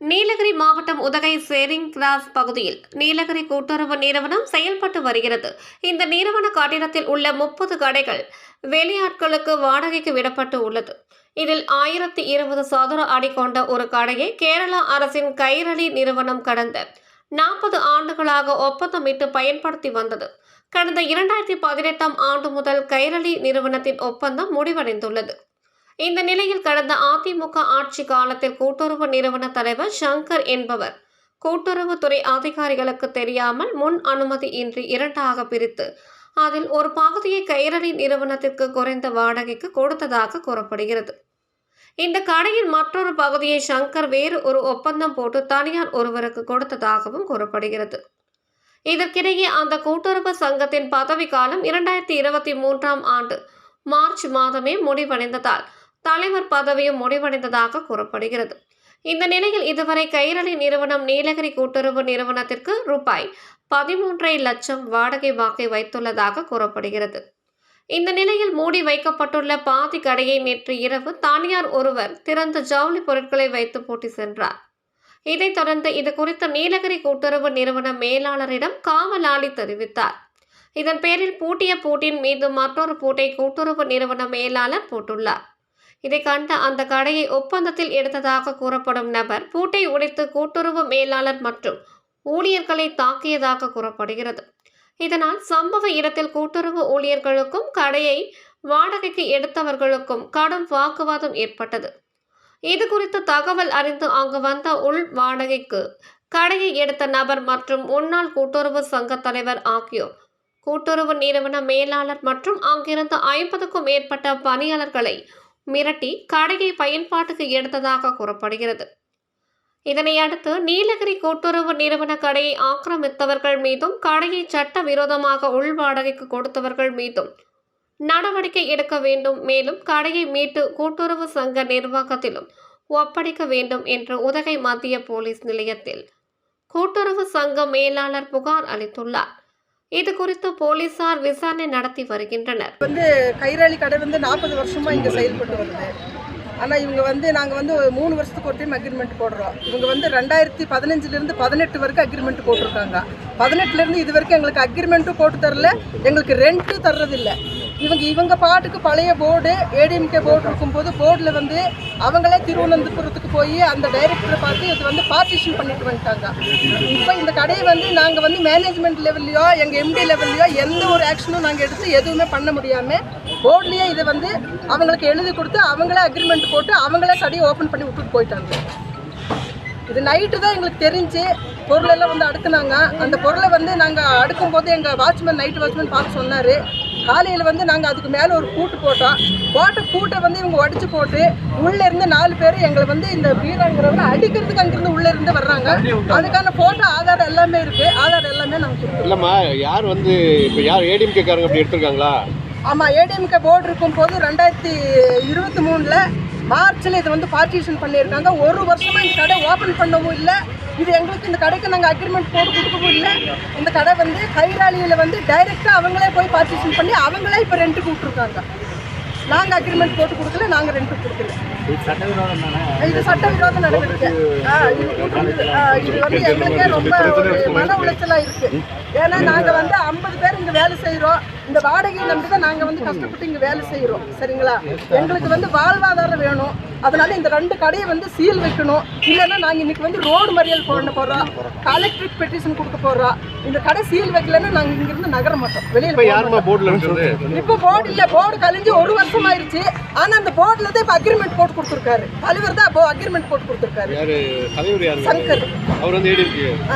நீலகிரி மாவட்டம் உதகை சேரிங் கிராஸ் பகுதியில் நீலகிரி கூட்டுறவு நிறுவனம் செயல்பட்டு வருகிறது. இந்த நிறுவன கட்டிடத்தில் உள்ள முப்பது கடைகள் வெளியாட்களுக்கு வாடகைக்கு விடப்பட்டு உள்ளது. இதில் ஆயிரத்தி இருபது சதுர அடி கொண்ட ஒரு கடையை கேரளா அரசின் கைரளி நிறுவனம் கடந்த நாற்பது ஆண்டுகளாக ஒப்பந்தமிட்டு பயன்படுத்தி வந்தது. கடந்த இரண்டாயிரத்தி பதினெட்டாம் ஆண்டு முதல் கைரளி நிறுவனத்தின் ஒப்பந்தம் முடிவடைந்துள்ளது. இந்த நிலையில் கடந்த அதிமுக ஆட்சி காலத்தில் கூட்டுறவு நிறுவன தலைவர் சங்கர் என்பவர் கூட்டுறவுத்துறை அதிகாரிகளுக்கு தெரியாமல் முன் அனுமதி இன்றி இரண்டாக பிரித்து அதில் ஒரு பகுதியை கைரளி நிறுவனத்திற்கு குறைந்த வாடகைக்கு கொடுத்ததாக கூறப்படுகிறது. இந்த கடையின் மற்றொரு பகுதியை சங்கர் வேறு ஒரு ஒப்பந்தம் போட்டு தனியார் ஒருவருக்கு கொடுத்ததாகவும் கூறப்படுகிறது. இதற்கிடையே அந்த கூட்டுறவு சங்கத்தின் பதவி காலம் இரண்டாயிரத்தி இருபத்தி மூன்றாம் ஆண்டு மார்ச் மாதமே முடிவடைந்ததால் தலைவர் பதவியும் முடிவடைந்ததாக கூறப்படுகிறது. இந்த நிலையில் இதுவரை கைரளி நிறுவனம் நீலகிரி கூட்டுறவு நிறுவனத்திற்கு ரூபாய் பதிமூன்றரை லட்சம் வாடகை வாக்கை வைத்துள்ளதாக கூறப்படுகிறது. இந்த நிலையில் மூடி வைக்கப்பட்டுள்ள பாதி கடையை நேற்று இரவு தனியார் ஒருவர் திறந்த ஜவுளி பொருட்களை வைத்து பூட்டி சென்றார். இதைத் தொடர்ந்து இது குறித்து நீலகிரி கூட்டுறவு நிறுவன மேலாளரிடம் காவலாளி தெரிவித்தார். இதன் பேரில் பூட்டிய பூட்டின் மீது மற்றொரு பூட்டை கூட்டுறவு நிறுவன மேலாளர் போட்டுள்ளார். இதை கண்ட அந்த கடையை ஒப்பந்தத்தில் எடுத்ததாக கூறப்படும் நபர் பூட்டை உடைத்து கூட்டுறவு மேலாளர் மற்றும் ஊழியர்களை தாக்கியதாக கூறப்படுகிறது. இதனால் சம்பவ இடத்தில் கூட்டுறவு ஊழியர்களுக்கும் கடையை வாடகைக்கு எடுத்தவர்களுக்கும் கடும் வாக்குவாதம் ஏற்பட்டது. இது குறித்து தகவல் அறிந்து அங்கு வந்த உள் வாடகைக்கு கடையை எடுத்த நபர் மற்றும் முன்னாள் கூட்டுறவு சங்க தலைவர் ஆகியோர் கூட்டுறவு நிறுவன மேலாளர் மற்றும் அங்கிருந்த ஐம்பதுக்கும் மேற்பட்ட பணியாளர்களை மிரட்டி கடையை பயன்பாட்டுக்கு எடுத்ததாக கூறப்படுகிறது. இதனை அடுத்து நீலகிரி கூட்டுறவு நிறுவன கடையை ஆக்கிரமித்தவர்கள் மீதும் கடையை சட்டவிரோதமாக உள் வாடகைக்கு கொடுத்தவர்கள் மீதும் நடவடிக்கை எடுக்க வேண்டும். மேலும் கடையை மீட்டு கூட்டுறவு சங்க நிர்வாகத்திலும் ஒப்படைக்க வேண்டும் என்று உதகை மத்திய போலீஸ் நிலையத்தில் கூட்டுறவு சங்க மேலாளர் புகார் அளித்துள்ளார். இது குறித்து போலீசார் விசாரணை நடத்தி வருகின்றனர். வந்து கைராளி கடை வந்து நாற்பது வருஷமா இங்கே செயல்பட்டு வருது. ஆனால் இவங்க வந்து நாங்கள் வந்து ஒரு மூணு வருஷத்துக்கு ஒரு டைம் அக்ரிமெண்ட் போடுறோம். இவங்க வந்து ரெண்டாயிரத்தி பதினஞ்சுலேருந்து பதினெட்டு வரைக்கும் அக்ரிமெண்ட் போட்டிருக்காங்க. பதினெட்டுலேருந்து இது வரைக்கும் எங்களுக்கு அக்ரிமெண்ட்டும் போட்டு தரல. எங்களுக்கு ரெண்ட்டும் தர்றதில்லை. இவங்க இவங்க பாட்டுக்கு பழைய போர்டு ஏடிஎம்கே போர்டு இருக்கும்போது போர்டில் வந்து அவங்களே திருவனந்தபுரத்துக்கு போய் அந்த டைரக்டரை பார்த்து இது வந்து பார்ட்டிஷன் பண்ணிட்டு வந்துட்டாங்க. இப்போ இந்த கடையை வந்து நாங்கள் வந்து மேனேஜ்மெண்ட் லெவல்லையோ எங்கள் எம்டி லெவல்லையோ எந்த ஒரு ஆக்ஷனும் நாங்கள் எடுத்து எதுவுமே பண்ண முடியாமல் போர்ட்லேயே இதை வந்து அவங்களுக்கு எழுதி கொடுத்து அவங்களே அக்ரிமெண்ட் போட்டு அவங்களே கடையை ஓப்பன் பண்ணி விட்டுட்டு போயிட்டாங்க. இது நைட்டு தான் எங்களுக்கு தெரிஞ்சு பொருளெல்லாம் வந்து அடுக்குனாங்க. அந்த பொருளை வந்து நாங்கள் அடுக்கும்போது எங்கள் வாட்ச்மேன் நைட்டு வாட்ச்மேன் பார்த்து சொன்னார். காலையில் வந்து நாங்கள் அதுக்கு மேலே ஒரு பூட்டு போட்டோம். போட்ட பூட்டை வந்து இவங்க உடச்சி போட்டு உள்ளே இருந்து நாலு பேர் எங்களை வந்து இந்த பீராங்கிறவங்க அடிக்கிறதுக்கு அங்கிருந்து உள்ளே இருந்து வர்றாங்க. அதுக்கான ஃபோட்டோ ஆதாரம் எல்லாமே இருக்குது ஆதாரம் எல்லாமே நாங்கள் இல்லைம்மா யார் வந்து இப்போ யார் ஏடிஎம்கே காரங்க அப்படி எடுத்திருக்காங்களா? ஆமாம் ஏடிஎம்கே போர்டு இருக்கும்போது ரெண்டாயிரத்தி இருபத்தி மூணில் மார்ச்சில் இது வந்து பார்ட்டிஷன் பண்ணியிருக்காங்க. ஒரு வருஷமாக இந்த கடை ஓப்பன் பண்ணவும் இல்லை. இது எங்களுக்கு இந்த கடைக்கு நாங்கள் அக்ரிமெண்ட் போட்டு கொடுக்கவும் இல்லை. இந்த கடை வந்து கைராளியில் வந்து டைரெக்டாக அவங்களே போய் பார்ட்டிஷன் பண்ணி அவங்களே இப்போ ரெண்ட்டுக்கு கூப்பிட்ருக்காங்க நாங்கள் அக்ரிமெண்ட் போட்டு கொடுக்கல நாங்கள் ரெண்ட்டுக்கு கொடுக்கல. இது சட்டவிரோத நடவடிக்கை ஆ, இது வந்து எங்களுக்கே ரொம்ப ஒரு மன உளைச்சலா இருக்கு. ஏன்னா நாங்க வந்து ஐம்பது பேர் இங்க வேலை செய்யறோம் இந்த வாடகையை நம்பி தான் நாங்க வந்து கஷ்டப்பட்டு இங்க வேலை செய்யறோம் சரிங்களா? எங்களுக்கு வந்து வாழ்வாதாரம் வேணும். அதனால இந்த ரெண்டு கடையை வந்து சீல் வைக்கணும். இல்லைன்னா நாங்க இன்னைக்கு வந்து ரோடு மறியல் போட போறோம். கலெக்டரிக் பெட்டிஷன் கொடுக்க போறோம். இந்த கடை சீல் வைக்கலன்னா நாங்க இங்க இருந்து நகர மாட்டோம். வெளியில போர்டில் இப்போ போர்டு இல்ல போர்டு கழிஞ்சு ஒரு வருஷம் ஆயிருச்சு ஆனா அந்த போர்டுல தான் இப்ப அக்ரிமெண்ட் போட்டு கொடுத்துருக்காரு. தலைவர் தான் அப்போ அக்ரிமெண்ட் போட்டு கொடுத்துருக்காரு. சங்கர். அவர் வந்து